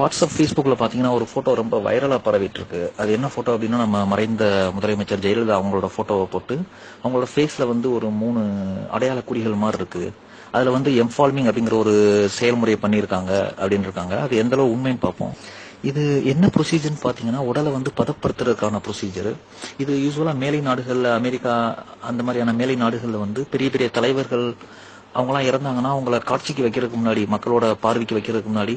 WhatsApp ஃபேஸ்புக்கில் பார்த்தீங்கன்னா ஒரு ஃபோட்டோ ரொம்ப வைரலாக பரவிட்டு இருக்கு அது என்ன ஃபோட்டோ அப்படின்னா நம்ம மறைந்த முதலமைச்சர் ஜெயலலிதா அவங்களோட ஃபோட்டோவை போட்டு அவங்களோட ஃபேஸில் வந்து ஒரு மூணு அடையாள குறிகள் மாதிரி இருக்கு. அதில் வந்து எம்ஃபால்மிங் அப்படிங்கிற ஒரு செயல்முறையை பண்ணியிருக்காங்க அப்படின்னு இருக்காங்க அது எந்த அளவு உண்மைன்னு பார்ப்போம். இது என்ன ப்ரொசீஜர்னு பார்த்தீங்கன்னா உடலை வந்து பதப்படுத்துறதுக்கான ப்ரொசீஜர் இது யூஸ்வலாக மேலை நாடுகளில் அமெரிக்கா அந்த மாதிரியான மேலை நாடுகளில் வந்து பெரிய பெரிய தலைவர்கள் அவங்களாம் இறந்தாங்கன்னா அவங்கள காட்சிக்கு வைக்கிறதுக்கு முன்னாடி மக்களோட பார்வைக்கு வைக்கிறதுக்கு முன்னாடி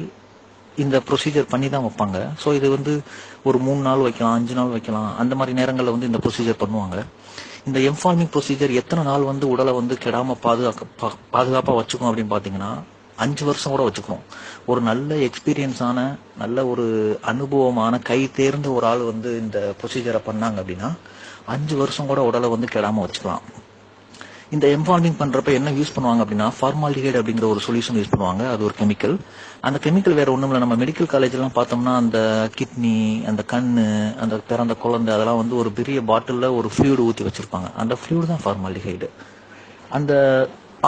இந்த ப்ரொசீஜர் பண்ணி தான் வைப்பாங்க. ஸோ இது வந்து ஒரு மூணு நாள் வைக்கலாம் அஞ்சு நாள் வைக்கலாம். அந்த மாதிரி நேரங்களில் வந்து இந்த ப்ரொசீஜர் பண்ணுவாங்க. இந்த எம்ஃபார்மிங் ப்ரொசீஜர் எத்தனை நாள் வந்து உடலை வந்து கெடாமல் பாதுகாக்க பா- பாதுகாப்பா வச்சுக்கும் அப்படின்னு பார்த்தீங்கன்னா அஞ்சு வருஷம் கூட வச்சுக்கணும். ஒரு நல்ல எக்ஸ்பீரியன்ஸான நல்ல ஒரு அனுபவமான கை தேர்ந்த ஒரு ஆள் வந்து இந்த ப்ரொசீஜரை பண்ணாங்க அப்படின்னா அஞ்சு வருஷம் கூட உடலை வந்து கெடாமல் வச்சுக்கலாம். இந்த எம்பால்மிங் பண்றப்ப என்ன யூஸ் பண்ணுவாங்க அப்படின்னா ஃபார்மாலிஹைடு அப்படிங்கிற ஒரு சொல்யூஷன் யூஸ் பண்ணுவாங்க. அது ஒரு கெமிக்கல் அந்த கெமிக்கல் வேற ஒண்ணும் இல்லை. நம்ம மெடிக்கல் காலேஜ் எல்லாம் பார்த்தோம்னா அந்த கிட்னி அந்த கண்ணு அந்த பிறந்த குழந்தை அதெல்லாம் வந்து ஒரு பெரிய பாட்டில்ல ஒரு ஃபியூடு ஊத்தி வச்சிருப்பாங்க. அந்த ஃபியூடு தான் ஃபார்மாலிகைடு அந்த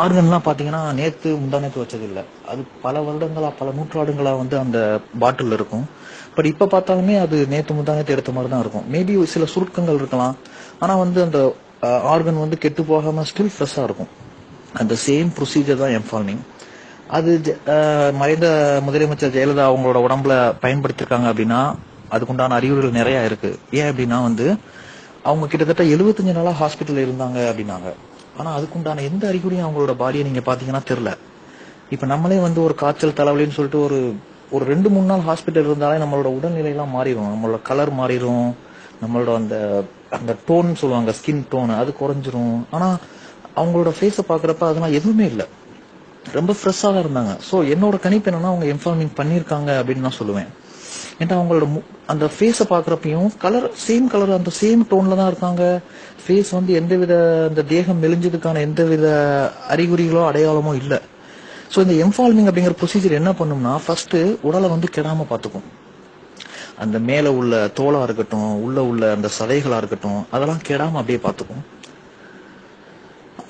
ஆர்கன்லாம் பாத்தீங்கன்னா நேத்து முந்தா நேத்து வச்சது இல்லை. அது பல வருடங்களா பல நூற்றாண்டுகளா வந்து அந்த பாட்டில் இருக்கும். பட் இப்ப பார்த்தாலுமே அது நேத்து முந்தா நேத்து எடுத்த மாதிரி தான் இருக்கும். மேபி சில சுருக்கங்கள் இருக்கலாம். ஆனா வந்து அந்த ஆர்கன் வந்து கெட்டு போகாமல் ஸ்டில் ஃப்ரெஷ்ஷாக இருக்கும். அந்த சேம் ப்ரொசீஜர் தான் எம்ஃபால்னிங் அது மறைந்த முதலமைச்சர் ஜெயலலிதா அவங்களோட உடம்புல பயன்படுத்தியிருக்காங்க அப்படின்னா அதுக்குண்டான அறிகுறிகள் நிறைய இருக்கு. ஏன் அப்படின்னா வந்து அவங்க கிட்டத்தட்ட 75 நாளா ஹாஸ்பிட்டல் இருந்தாங்க அப்படின்னாங்க. ஆனா அதுக்குண்டான எந்த அறிகுறியும் அவங்களோட பாடியை நீங்க பாத்தீங்கன்னா தெரியல. இப்ப நம்மளே வந்து ஒரு காய்ச்சல் தலைவலின்னு சொல்லிட்டு ஒரு ஒரு ரெண்டு மூணு நாள் ஹாஸ்பிட்டல் இருந்தாலே நம்மளோட உடல்நிலை எல்லாம் மாறிடும் நம்மளோட கலர் மாறிடும் நம்மளோட அந்த அந்த டோன் சொல்லுவாங்க ஸ்கின் டோன் அது குறைஞ்சிரும். ஆனா அவங்களோட ஃபேஸை பாக்குறப்ப அதெல்லாம் எதுவுமே இல்லை. ரொம்ப ஃப்ரெஷ்ஷாக தான் இருந்தாங்க. ஸோ என்னோட கணிப்பு என்னன்னா அவங்க இன்ஃபார்மிங் பண்ணியிருக்காங்க அப்படின்னு நான் சொல்லுவேன். ஏன்னா அவங்களோட மு- அந்த ஃபேஸை பார்க்குறப்பையும் கலர் சேம் கலர் அந்த சேம் டோன்ல தான் இருக்காங்க. ஃபேஸ் வந்து எந்தவித அந்த தேகம் மெலிஞ்சதுக்கான எந்தவித அறிகுறிகளோ அடையாளமோ இல்லை. ஸோ இந்த எம்ஃபால்மிங் அப்படிங்கிற ப்ரொசீஜர் என்ன பண்ணும்னா ஃபர்ஸ்ட் உடலை வந்து கெடாம பார்த்துக்கும். அந்த மேல உள்ள தோலா இருக்கட்டும் உள்ள உள்ள அந்த சதைகளா இருக்கட்டும் அதெல்லாம் கெடாம அப்படியே பார்த்துக்கும்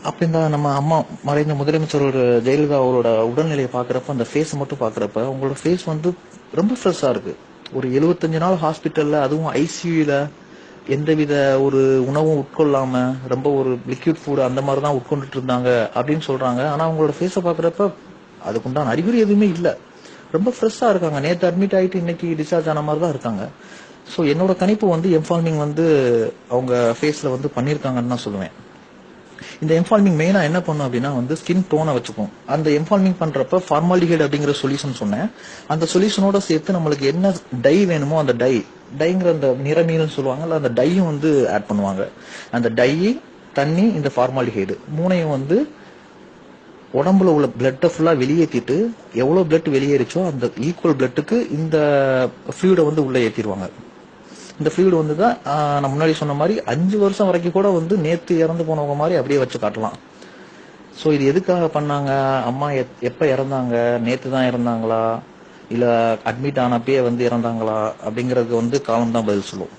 அப்படி இருந்தால் நம்ம அம்மா மறைந்த முதலமைச்சரோட ஜெயலலிதா அவரோட உடல்நிலையை பாக்குறப்ப அந்த ஃபேஸ் மட்டும் பாக்குறப்ப அவங்களோட ஃபேஸ் வந்து ரொம்ப ஃப்ரெஷ்ஷா இருக்கு. ஒரு 75 நாள் ஹாஸ்பிட்டல்ல அதுவும் ஐசியூல எந்தவித ஒரு உணவும் உட்கொள்ளாம ரொம்ப ஒரு லிக்விட் ஃபுட் அந்த மாதிரி தான் உட்கொண்டுட்டு இருந்தாங்க அப்படின்னு சொல்றாங்க. ஆனா அவங்களோட ஃபேஸை பாக்குறப்ப அதுக்குண்டான அறிகுறி எதுவுமே இல்லை. ரொம்ப ஃப்ரெஷ்ஷாக இருக்காங்க. நேற்று அட்மிட் ஆகிட்டு இன்னைக்கு டிஸ்சார்ஜ் ஆன மாதிரி தான் இருக்காங்க. ஸோ என்னோட கணிப்பு வந்து எம்ஃபால்மிங் வந்து அவங்க ஃபேஸில் வந்து பண்ணியிருக்காங்கன்னு தான் சொல்லுவேன். இந்த எம்ஃபால்மிங் மெயினாக என்ன பண்ணும் அப்படின்னா வந்து ஸ்கின் டோனை வச்சுக்கும். அந்த எம்ஃபால்மிங் பண்ணுறப்ப ஃபார்மாலிஹைட் அப்படிங்கிற சொல்யூஷன் சொன்னேன். அந்த சொல்யூஷனோட சேர்த்து நம்மளுக்கு என்ன டை வேணுமோ அந்த டை டைங்கிற அந்த நிறமீனு சொல்லுவாங்கல்ல அந்த டையும் வந்து ஆட் பண்ணுவாங்க. அந்த டை தண்ணி இந்த ஃபார்மாலிஹைடு மூணையும் வந்து உடம்புல உள்ள பிளட்டை ஃபுல்லா வெளியேற்றிட்டு எவ்வளவு பிளட் வெளியேறிச்சோ அந்த ஈக்குவல் பிளட்டுக்கு இந்த ஃப்ளூயிடை வந்து உள்ள ஏற்றிடுவாங்க இந்த ஃப்ளூயிட் வந்து தான் நான் முன்னாடி சொன்ன மாதிரி அஞ்சு வருஷம் வரைக்கும் கூட வந்து நேத்து இறந்து போனவங்க மாதிரி அப்படியே வச்சு காட்டலாம். ஸோ இது எதுக்காக பண்ணாங்க? அம்மா எத்- எப்ப இறந்தாங்க? நேத்து தான் இறந்தாங்களா? இல்ல அட்மிட் ஆனப்பே வந்து இறந்தாங்களா? அப்படிங்கறதுக்கு வந்து காலம் தான் பதில் சொல்லும்.